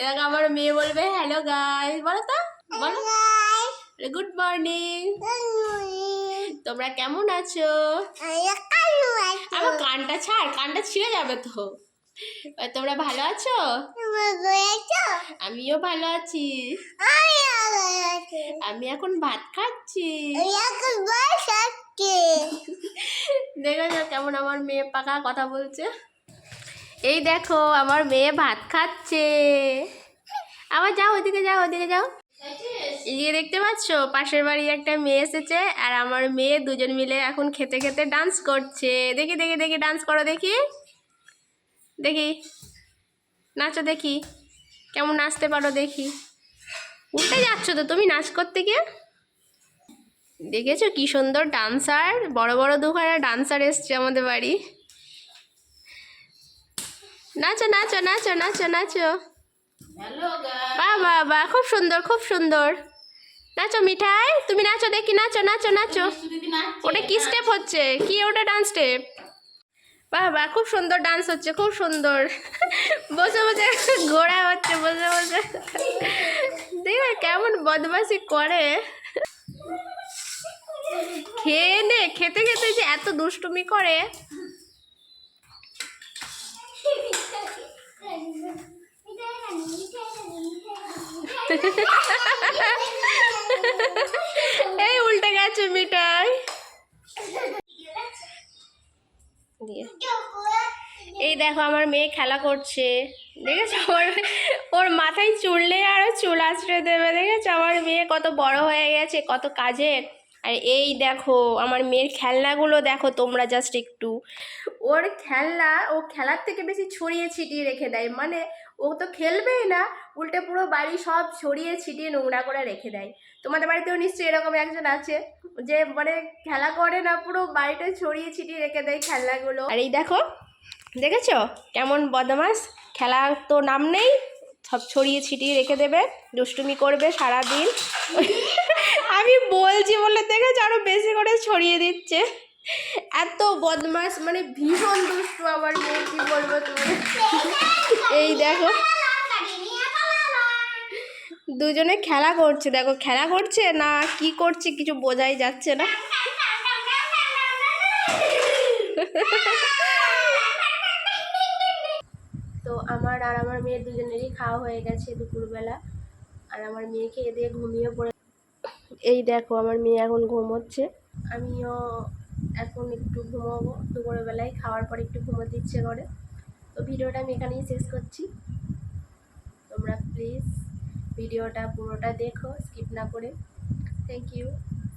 এরকম আমার মেয়ে বলবে হ্যালো গাইস বলো তো বলো। গুড মর্নিং তোমরা কেমন আছো? আমার কানটা ছাড় কানটা ছিঁড়ে যাবে তো। তোমরা ভালো আছো? আমিও ভালো আছি। আমি এখন ভাত খাচ্ছি। দেখেছ কেমন আমার মেয়ে পাকা কথা বলছে? এই দেখো, আমার মেয়ে ভাত খাচ্ছে। আবার যাও ওইদিকে যাও ওইদিকে যাও। ইয়ে দেখতে পাচ্ছ, পাশের বাড়ি একটা মেয়ে এসেছে, আর আমার মেয়ে দুজন মিলে এখন খেতে খেতে ডান্স করছে। দেখি দেখি দেখি ডান্স করো দেখি। দেখি, নাচো দেখি। কেমন নাচতে পারো দেখি। উঠে যাচ্ছ তো তুমি নাচ করতে গিয়ে? দেখেছ কি সুন্দর ডান্সার বড় বড় দুখানা ডান্সার এসছে আমাদের বাড়ি। নাচো নাচো নাচো নাচো নাচো। বাহ বাহ বাহ খুব সুন্দর খুব সুন্দর। নাচো মিঠাই তুমি নাচো দেখি নাচো নাচো নাচো। ওটা কি স্টেপ হচ্ছে? কি ওটা ডান্স স্টেপ বাহ বাহ খুব সুন্দর ডান্স হচ্ছে খুব সুন্দর। বসে বসে ঘোরা হচ্ছে বসে বসে। দেখো কেমন বদমাসি করে। খেয়ে নে খেতে খেতে যে এত দুষ্টুমি করে। এই উল্টে গেছে মিঠাই দিয়ে। এই দেখো, আমার মেয়ে খেলা করছে। দেখেছ? আমার ওর মাথায় চুললে আরও চুল আশ্রয় দেবে। দেখেছ? আমার মেয়ে কত বড় হয়ে গেছে, কত কাজের আর এই দেখো আমার মেয়ের খেলনাগুলো দেখো তোমরা জাস্ট একটু। ওর খেলনা ও খেলার থেকে বেশি ছড়িয়ে ছিটিয়ে রেখে দেয়। মানে ও তো খেলবেই না উল্টে পুরো বাড়ি সব ছড়িয়ে ছিটিয়ে নোংরা করে রেখে দেয়। তোমাদের বাড়িতেও নিশ্চয়ই এরকম একজন আছে যে মানে খেলা করে না পুরো বাড়িটা ছড়িয়ে ছিটিয়ে রেখে দেয় খেলনাগুলো। আর এই দেখো দেখেছ? কেমন বদমাস খেলা তো নাম নেই সব ছড়িয়ে ছিটিয়ে রেখে দেবে দুষ্টুমি করবে সারাদিন। বলে দেখেছ আরও বেশি করে ছড়িয়ে দিচ্ছে। এত বদমাস মানে ভীষণ দুষ্টু আমার মেয়ে, কি বলব তুমি এই দেখো। দুজনে খেলা করছে, দেখো খেলা করছে না কি করছে কিছু বোঝাই যাচ্ছে না। তো আমার আর আমার মেয়ের দুজনেরই খাওয়া হয়ে গেছে দুপুরবেলা। আর আমার মেয়ে খেয়ে দিয়ে ঘুমিয়ে পড়ে এই দেখো আমার মেয়ে এখন ঘুমোচ্ছে। আমিও এখন একটু ঘুমোবো। দুপুরবেলায় খাওয়ার পর একটু ঘুমোতে ইচ্ছে করে। তো ভিডিওটা আমি এখানেই শেষ করছি। তোমরা প্লিজ ভিডিওটা পুরোটা দেখো স্কিপ না করে। Thank you